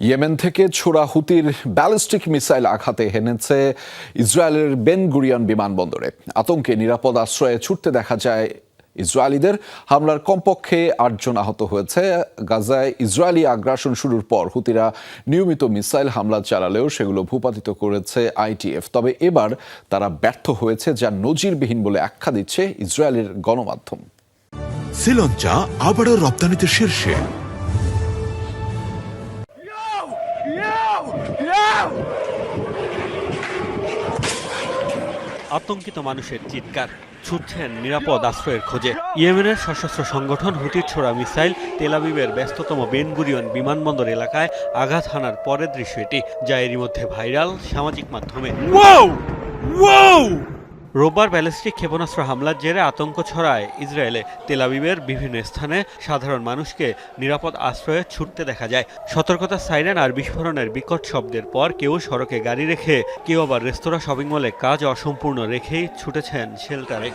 Yemen থেকে ছোড়া হুতির ballistic missile আঘাতে হেনেছে ইসরায়েলের বেন গুরিয়ান বিমানবন্দরে। আতঙ্কে নিরাপদ আশ্রয়ে ছুটতে দেখা যায় ইসরায়েলিদের। হামলার কমপক্ষে আটজন আহত হয়েছে। গাজায় ইসরায়েলি আগ্রাসন শুরুর পর হুতিরা নিয়মিত মিসাইল হামলা চালালেও সেগুলো ভূপাতিত করেছে আইটিএফ। তবে এবার তারা ব্যর্থ হয়েছে, যা নজিরবিহীন বলে আখ্যা দিচ্ছে ইসরায়েলের গণমাধ্যম। শ্রীলঞ্চা আবারও রপ্তানিতে শীর্ষে। আতঙ্কিত মানুষের চিৎকার, ছুটছেন নিরাপদ আশ্রয়ের খোঁজে। ইয়েমেনের সশস্ত্র সংগঠন হুটির ছোড়া মিসাইল তেলাবিবের ব্যস্ততম বেনগুরিয়ন বিমানবন্দর এলাকায় আঘাত হানার পরের দৃশ্য এটি, যা এরই মধ্যে ভাইরাল সামাজিক মাধ্যমে। রোববার ব্যালিস্টিক ক্ষেপণাস্ত্র হামলার জেরে আতঙ্ক ছড়ায় ইসরায়েলে। তেলাবিবের বিভিন্ন স্থানে সাধারণ মানুষকে নিরাপদ আশ্রয়ে ছুটতে দেখা যায়। সতর্কতা সাইরেন আর বিস্ফোরণের বিকট শব্দের পর কেউ সড়কে গাড়ি রেখে, কেউ আবার রেস্তোরাঁ শপিং মলে কাজ অসম্পূর্ণ রেখেই ছুটেছেন শেল্টারে।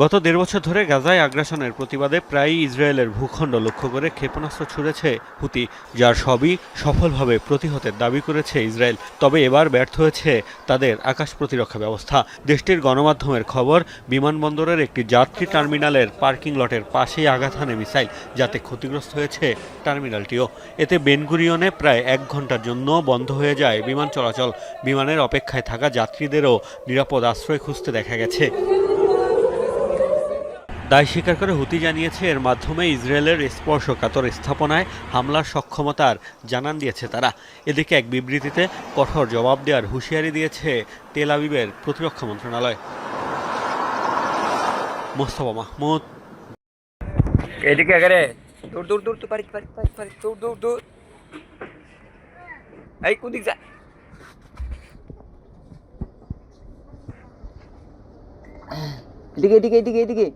গত দেড় বছর ধরে গাজায় আগ্রাসনের প্রতিবাদে প্রায়ই ইসরায়েলের ভূখণ্ড লক্ষ্য করে ক্ষেপণাস্ত্র ছুড়েছে হুতি, যার সবই সফলভাবে প্রতিহতের দাবি করেছে ইসরায়েল। তবে এবার ব্যর্থ হয়েছে তাদের আকাশ প্রতিরক্ষা ব্যবস্থা। দেশটির গণমাধ্যমের খবর, বিমানবন্দরের একটি যাত্রী টার্মিনালের পার্কিং লটের পাশেই আঘাত হানে মিসাইল, যাতে ক্ষতিগ্রস্ত হয়েছে টার্মিনালটিও। এতে বেনগুরিয়নে প্রায় এক ঘণ্টার জন্য বন্ধ হয়ে যায় বিমান চলাচল। বিমানের অপেক্ষায় থাকা যাত্রীদেরও নিরাপদ আশ্রয় খুঁজতে দেখা গেছে। দায় স্বীকার করে হুতি জানিয়েছে, এর মাধ্যমে ইসরায়েলের স্পর্শকাতর স্থাপনায় হামলার সক্ষমতার জানান দিয়েছে তারা। এদিকে এক বিবৃতিতে কঠোর জবাব দেওয়ার হুঁশিয়ারি দিয়েছে তেল আবিবের প্রতিরক্ষা মন্ত্রণালয়। মোস্তফা মাহমুদ। এদিকে দৌড় দৌড় দৌড় তো পারি পারি পারি পারি দৌড় দৌড় দৌড় এই যা? এদিকে এদিকে এদিকে এদিকে।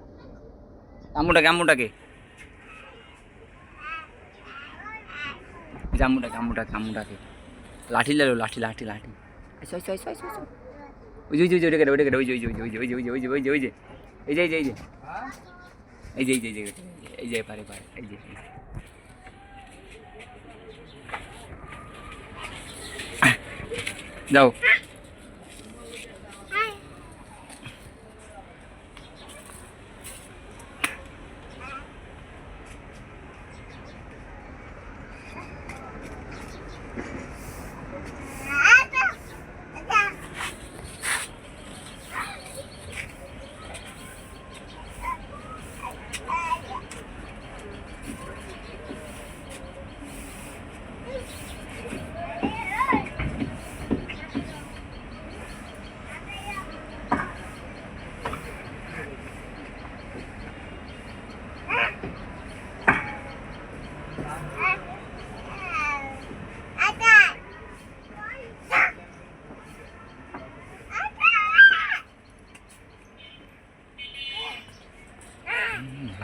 আম্মুটাকে আম্মুটাকে আম্মুটাকে আম্মুটাকে আম্মুটাকে লাঠি লালো লাঠি লাঠি লাঠি ওই যে ওই যে ওইটাকে ওইটাকে ওই যে ওই যে ওই যে ওই যে ওই যে ওই যে ওই যে এই যে এই যে এই যে এই যে এই যে এই যে পারে পারে এই যে যাও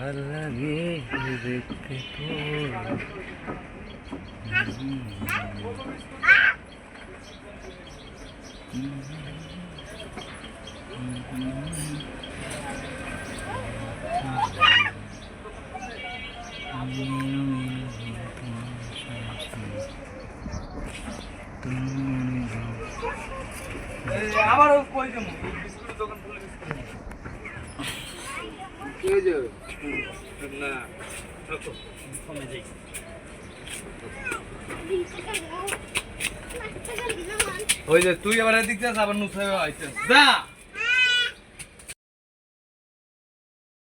ভালো লাগে দেখতে আবার কই দেবো? বিস্কুটের দোকান খুলে বিস্কুট ওই যে তুই আবার এদিক যাস আবার নুসাই আইতেছ। যা!